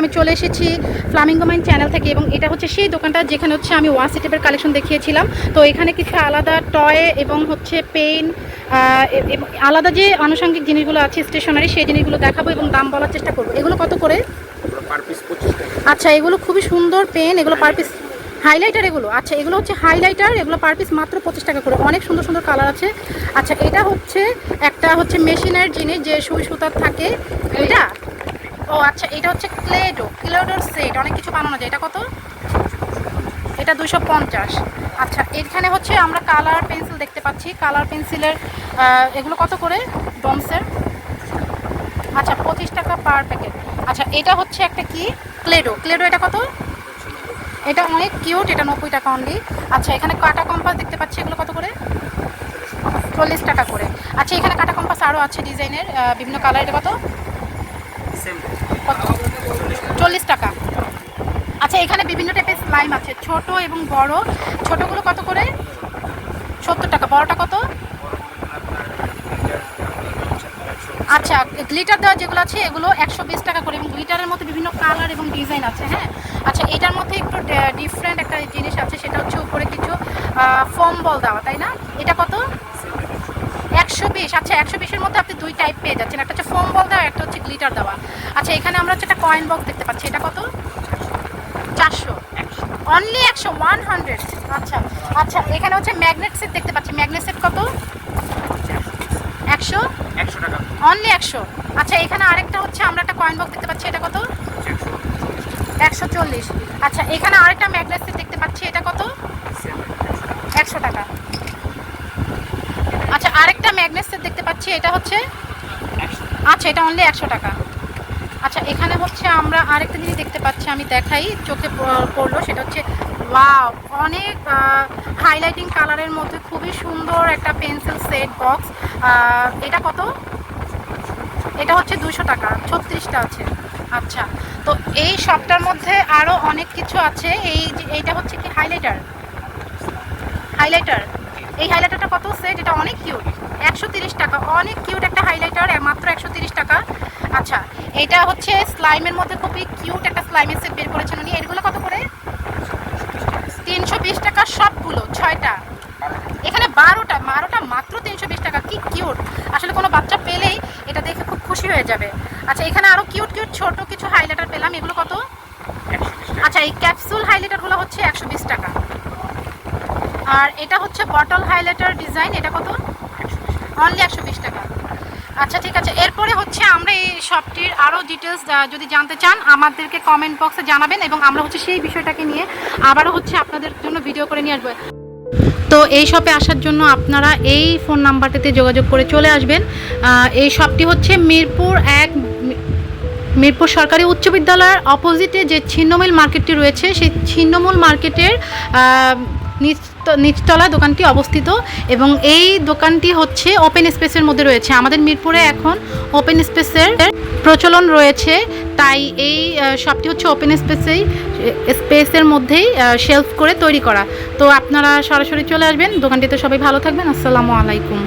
আমি চলে এসেছি ফ্লামিঙ্গো মাইন চ্যানেল থেকে এবং এটা হচ্ছে সেই দোকানটা যেখানে হচ্ছে আমি ওয়ান সিটেপের কালেকশন দেখিয়েছিলাম। তো এখানে কিছু আলাদা টয় এবং হচ্ছে পেন আলাদা যে আনুষঙ্গিক জিনিসগুলো আছে স্টেশনারি সেই জিনিসগুলো দেখাবো এবং দাম বলার চেষ্টা করব। এগুলো কত করে? আচ্ছা এগুলো খুবই সুন্দর পেন এগুলো পার পিস হাইলাইটার এগুলো? আচ্ছা এগুলো হচ্ছে হাইলাইটার এগুলো পার পিস মাত্র পঁচিশ টাকা করে। অনেক সুন্দর সুন্দর কালার আছে। আচ্ছা এটা হচ্ছে একটা হচ্ছে মেশিনের জিনিস যে সুই সুতার থাকে। এটা ও আচ্ছা এটা হচ্ছে ক্লেডো ক্লেডোর সেট অনেক কিছু বানানো যায়। এটা কত? এটা দুশো পঞ্চাশ। আচ্ছা এখানে হচ্ছে আমরা কালার পেন্সিল দেখতে পাচ্ছি। কালার পেন্সিলের এগুলো কত করে? ডমসের আচ্ছা পঁচিশ টাকা পার প্যাকেট আচ্ছা এটা হচ্ছে একটা কি? ক্লেডো ক্লেডো এটা কত? এটা অনেক কিউট এটা নব্বই টাকা অনলি আচ্ছা এখানে কাটা কম্পাস দেখতে পাচ্ছি। এগুলো কত করে? চল্লিশ টাকা করে। আচ্ছা এখানে কাটা কম্পাস আরও আছে ডিজাইনের বিভিন্ন কালার এটা কত? চল্লিশ টাকা। আচ্ছা এখানে বিভিন্ন টাইপের স্লাইম আছে। ছোট এবং বড়। ছোটগুলো কত করে? সত্তর টাকা। বড়টা কত? আচ্ছা গ্লিটার দেওয়া যেগুলো আছে, এগুলো একশো বিশ টাকা করে। এবং গ্লিটারের মধ্যে বিভিন্ন কালার এবং ডিজাইন আছে হ্যাঁ? আচ্ছা এটার মধ্যে একটু ডিফারেন্ট একটা জিনিস আছে। সেটা হচ্ছে উপরে কিছু ফোম বল দেওয়া, তাই না? এটা কত? একশো বিশ আচ্ছা একশো বিশের মধ্যে আপনি দুই টাইপ পেয়ে যাচ্ছেন। একটা হচ্ছে ফোম বল দেওয়া একটা হচ্ছে গ্লিটার দেওয়া। আচ্ছা এখানে আমরা হচ্ছে একটা কয়েন বক্স দেখতে পাচ্ছি এটা কত? চারশো। অনলি একশো ওয়ান হান্ড্রেড আচ্ছা আচ্ছা এখানে হচ্ছে ম্যাগনেট সেট দেখতে পাচ্ছি। ম্যাগনেট সেট কত? একশো? একশো টাকা। অনলি একশো। আচ্ছা এখানে আরেকটা হচ্ছে আমরা একটা কয়েন বক্স দেখতে পাচ্ছি এটা কত? একশো চল্লিশ। আচ্ছা এখানে আরেকটা ম্যাগনেট সেট দেখতে পাচ্ছি এটা কত? একশো টাকা। আরেকটা ম্যাগনেট সেট দেখতে পাচ্ছি, এটা হচ্ছে আচ্ছা এটা অনলি একশো টাকা। আচ্ছা এখানে হচ্ছে আমরা আরেকটা জিনিস দেখতে পাচ্ছি, আমি দেখাই, চোখে পড়ল, সেটা হচ্ছে, ওয়াও, অনেক হাইলাইটিং কালারের মধ্যে খুবই সুন্দর একটা পেন্সিল সেট বক্স এটা কত? এটা হচ্ছে দুশো টাকা, ছত্রিশটা আছে। আচ্ছা তো এই শপটার মধ্যে আরও অনেক কিছু আছে, এই এইটা হচ্ছে কি হাইলাইটার হাইলাইটার এই হাইলাইটারটা কত সেট এটা অনেক কিউট একশো তিরিশ টাকা। অনেক কিউট একটা হাইলাইটার মাত্র একশো তিরিশ টাকা। আচ্ছা এটা হচ্ছে স্লাইমের মধ্যে খুবই কিউট একটা স্লাইমের সেট বের করেছেন উনি। এগুলো কত করে? তিনশো বিশ টাকা সবগুলো ছয়টা। এখানে বারোটা বারোটা মাত্র তিনশো বিশ টাকা। কি কিউট আসলে কোনো বাচ্চা পেলেই এটা দেখে খুব খুশি হয়ে যাবে। আচ্ছা এখানে আরও কিউট কিউট ছোট কিছু হাইলাইটার পেলাম। এগুলো কত? আচ্ছা এই ক্যাপসুল হাইলাইটারগুলো হচ্ছে একশো বিশ টাকা। আর এটা হচ্ছে বটল হাইলাইটার ডিজাইন এটা কত? অনলি একশো বিশ টাকা। আচ্ছা ঠিক আছে। এরপরে হচ্ছে আমরা এই শপটির আরও ডিটেলস যদি জানতে চান, আমাদেরকে কমেন্ট বক্সে জানাবেন এবং আমরা হচ্ছে সেই বিষয়টাকে নিয়ে আবারও হচ্ছে আপনাদের জন্য ভিডিও করে নিয়ে আসব। তো এই শপে আসার জন্য আপনারা এই ফোন নাম্বারটিতে যোগাযোগ করে চলে আসবেন। এই শপটি হচ্ছে মিরপুর এক মিরপুর সরকারি উচ্চ বিদ্যালয়ের অপোজিটে যে ছিন্নমিল মার্কেটটি রয়েছে, সেই ছিন্নমূল মার্কেটের নিচতলা দোকানটি অবস্থিত এবং এই দোকানটি হচ্ছে ওপেন স্পেসের মধ্যে রয়েছে। আমাদের মিরপুরে এখন ওপেন স্পেসের প্রচলন রয়েছে। তাই এই শপটি হচ্ছে ওপেন স্পেসেই স্পেসের মধ্যেই শেলফ করে তৈরি করা। তো আপনারা সরাসরি চলে আসবেন। দোকানটিতে সবাই ভালো থাকবেন। আসসালামু আলাইকুম।